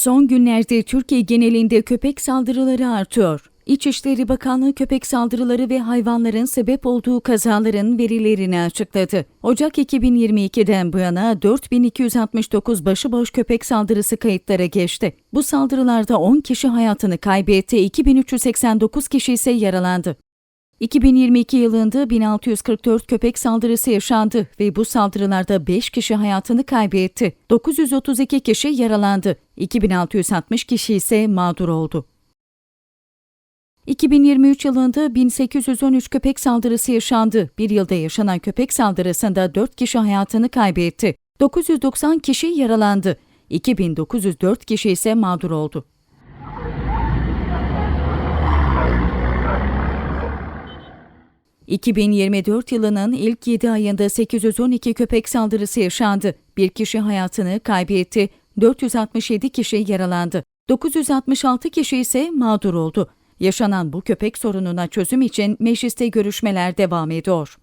Son günlerde Türkiye genelinde köpek saldırıları artıyor. İçişleri Bakanlığı köpek saldırıları ve hayvanların sebep olduğu kazaların verilerini açıkladı. Ocak 2022'den bu yana 4269 başıboş köpek saldırısı kayıtlara geçti. Bu saldırılarda 10 kişi hayatını kaybetti, 2389 kişi ise yaralandı. 2022 yılında 1644 köpek saldırısı yaşandı ve bu saldırılarda 5 kişi hayatını kaybetti. 932 kişi yaralandı. 2660 kişi ise mağdur oldu. 2023 yılında 1813 köpek saldırısı yaşandı. Bir yılda yaşanan köpek saldırısında 4 kişi hayatını kaybetti. 990 kişi yaralandı. 2904 kişi ise mağdur oldu. ...2024 yılının ilk 7 ayında 812 köpek saldırısı yaşandı. Bir kişi hayatını kaybetti, 467 kişi yaralandı. 966 kişi ise mağdur oldu. Yaşanan bu köpek sorununa çözüm için mecliste görüşmeler devam ediyor.